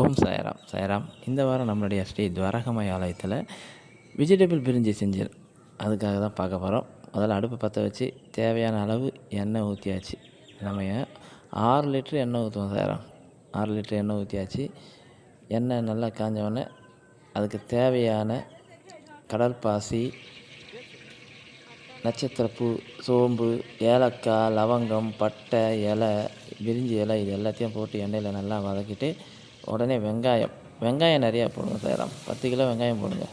ஓம் சாயராம். சாயராம். இந்த வாரம் நம்மளுடைய ஸ்ரீ துவாரகமாய் ஆலயத்தில் வெஜிடபிள் பிரிஞ்சி செஞ்சு அதுக்காக தான் பார்க்க போகிறோம் முதல்ல அடுப்பு பற்ற வச்சு தேவையான அளவு எண்ணெய் ஊற்றியாச்சு நம்ம ஆறு லிட்ரு எண்ணெய் ஊற்றுவோம் சாயராம். ஆறு லிட்ரு எண்ணெய் ஊற்றியாச்சு எண்ணெய் நல்லா காஞ்சவொடனே அதுக்கு தேவையான கடற்பாசி நட்சத்திரப்பூ சோம்பு ஏலக்காய் லவங்கம் பட்டை இலை விரிஞ்சி இலை இது எல்லாத்தையும் போட்டு எண்ணெயில் நல்லா வதக்கிட்டு உடனே வெங்காயம் வெங்காயம் நிறையா போடுங்க சேரம் பத்து கிலோ வெங்காயம் போடுங்க.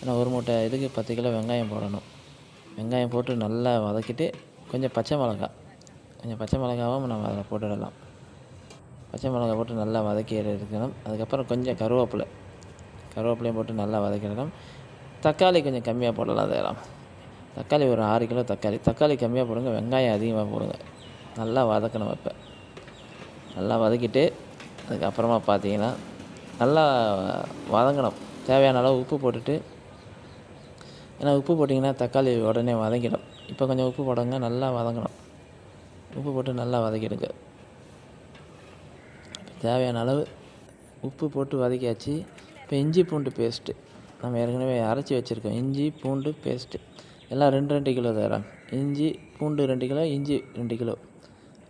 ஏன்னா ஒரு மூட்டை இதுக்கு பத்து கிலோ வெங்காயம் போடணும். வெங்காயம் போட்டு நல்லா வதக்கிட்டு கொஞ்சம் பச்சை மிளகா கொஞ்சம் பச்சை மிளகாவும் நம்ம அதில் போட்டுடலாம். பச்சை மிளகா போட்டு நல்லா வதக்கி எடுக்கணும். அதுக்கப்புறம் கொஞ்சம் கருவேப்பிலை கருவேப்பிலையும் போட்டு நல்லா வதக்கிடணும். தக்காளி கொஞ்சம் கம்மியாக போடலாம் சேரம் தக்காளி ஒரு ஆறு கிலோ தக்காளி. தக்காளி கம்மியாக போடுங்க வெங்காயம் அதிகமாக போடுங்க. நல்லா வதக்கணும் இப்போ நல்லா வதக்கிட்டு அதுக்கப்புறமா பார்த்தீங்கன்னா நல்லா வதங்கணும். தேவையான அளவு உப்பு போட்டுட்டு ஏன்னா உப்பு போட்டிங்கன்னா தக்காளி உடனே வதங்கிடும். இப்போ கொஞ்சம் உப்பு போடுங்க நல்லா வதங்கணும். உப்பு போட்டு நல்லா வதக்கிடுங்க. தேவையான அளவு உப்பு போட்டு வதக்கியாச்சு. இப்போ இஞ்சி பூண்டு பேஸ்ட்டு. நம்ம ஏற்கனவே அரைச்சி வச்சுருக்கோம். இஞ்சி பூண்டு பேஸ்ட்டு. எல்லாம் ரெண்டு ரெண்டு கிலோ தரோம் இஞ்சி பூண்டு ரெண்டு கிலோ இஞ்சி ரெண்டு கிலோ.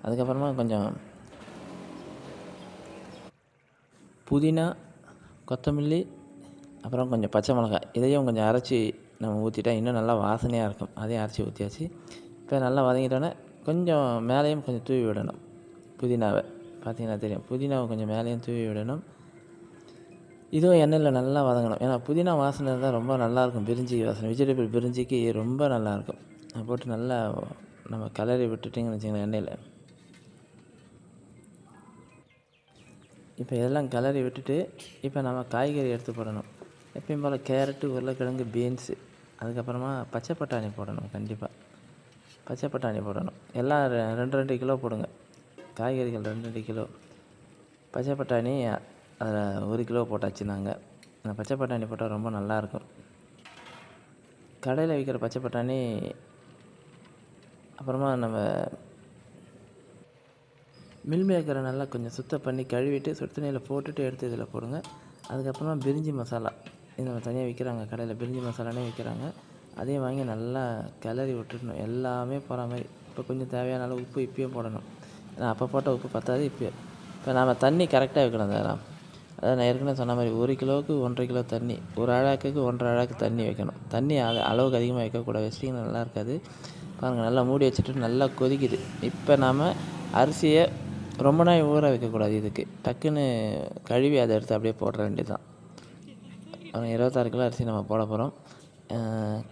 அதுக்கப்புறமா கொஞ்சம் புதினா கொத்தமல்லி அப்புறம் கொஞ்சம் பச்சை மிளகாய். இதையும் கொஞ்சம் அரைச்சி நம்ம ஊற்றிட்டா இன்னும் நல்லா வாசனையாக இருக்கும். அதையும் அரைச்சி ஊற்றியாச்சு இப்போ நல்லா வதங்கிட்டோன்னே கொஞ்சம் மேலேயும் கொஞ்சம் தூவி விடணும் புதினாவை. பார்த்தீங்கன்னா தெரியும். புதினாவை கொஞ்சம் மேலேயும் தூவி விடணும். இதுவும் எண்ணெயில் நல்லா வதங்கணும். ஏன்னா புதினா வாசனை தான் ரொம்ப நல்லாயிருக்கும் பிரிஞ்சி வாசனை. வெஜிடபிள் பிரிஞ்சிக்கு ரொம்ப நல்லாயிருக்கும் அதை போட்டு நல்லா நம்ம கலரி விட்டுட்டிங்கன்னு வச்சுங்களேன் எண்ணெயில். இப்போ இதெல்லாம் கிளறி விட்டுட்டு இப்போ நம்ம காய்கறி எடுத்து போடணும். எப்பயும் போல் கேரட்டு உருளைக்கிழங்கு பீன்ஸு அதுக்கப்புறமா பச்சை பட்டாணி போடணும் கண்டிப்பாக பச்சை பட்டாணி போடணும். எல்லாம் ரெ- ரெண்டு ரெண்டு கிலோ போடுங்க. காய்கறிகள் ரெண்டு ரெண்டு கிலோ. பச்சை பட்டாணி அதில் ஒரு கிலோ போட்டாச்சு நாங்கள் அந்த பச்சை பட்டாணி போட்டால் ரொம்ப நல்லாயிருக்கும் கடையில் விற்கிற பச்சை பட்டாணி அப்புறமா நம்ம மில் மேக்கரை நல்லா கொஞ்சம் சுத்தம் பண்ணி கழுவிட்டு சுடு தண்ணியில் போட்டுட்டு எடுத்து இதில் போடுங்க. அதுக்கப்புறமா பிரிஞ்சி மசாலா. இது நம்ம தனியாக விற்கிறாங்க கடையில் பிரிஞ்சி மசாலானே விற்கிறாங்க. அதையும் வாங்கி நல்லா கிளறி விட்டுடணும். எல்லாமே போகிற மாதிரி. இப்போ கொஞ்சம் தேவையான அளவு உப்பு இப்போயும் போடணும். ஏன்னா அப்போ போட்ட உப்பு பத்தாது இப்போ இப்போ நாம் தண்ணி கரெக்டாக வைக்கணும் அதெல்லாம் அதாவது நான் ஏற்கனவே சொன்ன மாதிரி ஒரு கிலோவுக்கு ஒன்றரை கிலோ தண்ணி ஒரு அழாக்குக்கு ஒன்றரை அழாக்கு தண்ணி வைக்கணும். தண்ணி அது அளவுக்கு அதிகமாக வைக்கக்கூடாது. வச்சிட்டிங்கன்னா நல்லா இருக்காது. பாருங்கள் நல்லா மூடி வச்சுட்டு நல்லா கொதிக்குது. இப்போ நாம் அரிசியை ரொம்ப நாள் ஊற வைக்கக்கூடாது இதுக்கு. டக்குன்னு கழுவி அதை எடுத்து அப்படியே போட வேண்டியது தான் இருபத்தாறு கிலோ அரிசி நம்ம போட போகிறோம்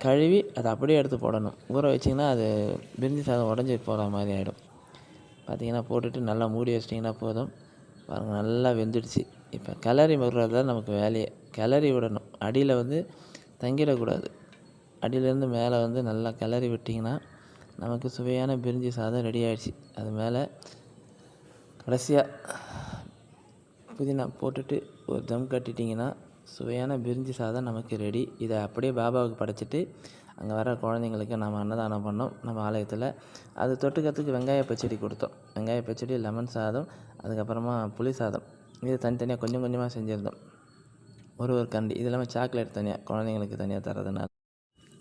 கழுவி அதை அப்படியே எடுத்து போடணும். ஊற வச்சிங்கன்னா அது பிரிஞ்சி சாதம் உடஞ்சி போகிற மாதிரி ஆகிடும் பார்த்தீங்கன்னா போட்டுட்டு நல்லா மூடி வச்சிட்டிங்கன்னா போதும். பாருங்கள் நல்லா வெந்துடுச்சு. இப்போ கிளறி விடுறது தான் நமக்கு வேலையை. கிளறி விடணும். அடியில் வந்து தங்கிடக்கூடாது. அடியிலேருந்து மேலே வந்து நல்லா கிளறி விட்டிங்கன்னா நமக்கு சுவையான பிரிஞ்சி சாதம் ரெடி ஆகிடுச்சு அது மேலே கடைசியாக புதினா போட்டுட்டு ஒரு தம் கட்டிட்டிங்கன்னா சுவையான பிரிஞ்சி சாதம் நமக்கு ரெடி இதை அப்படியே பாபாவுக்கு படைச்சிட்டு அங்கே வர குழந்தைங்களுக்கு நம்ம அன்னதானம் பண்ணோம். நம்ம ஆலயத்தில் அது தொட்டுக்கிறதுக்கு வெங்காய பச்சடி கொடுத்தோம். வெங்காய பச்சடி லெமன் சாதம் அதுக்கப்புறமா புளி சாதம். இது தனித்தனியாக கொஞ்சம் கொஞ்சமாக செஞ்சுருந்தோம். ஒரு ஒரு கண்டி. இது இல்லாமல் சாக்லேட் தனியாக குழந்தைங்களுக்கு தனியாக தரதுனால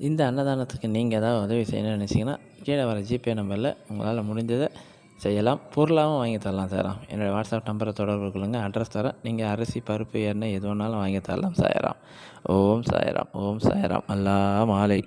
இந்த அன்னதானத்துக்கு நீங்கள் ஏதாவது உதவி செய்யணும்னு நினச்சிங்கன்னா கீழே வர ஜிபே நம்பரில் உங்களால் முடிஞ்சதை செய்யலாம். பொருளாகவும் வாங்கி தரலாம் சாராம் என்னோடய வாட்ஸ்அப் நம்பரை தொடர்பு கொள்ளுங்கள் அட்ரஸ் தரேன் நீங்கள் அரிசி பருப்பு எண்ணெய் எது வேணாலும் வாங்கி தரலாம் சாயராம். ஓம் சாயராம். ஓம் சாயராம். அல்லா மாலை.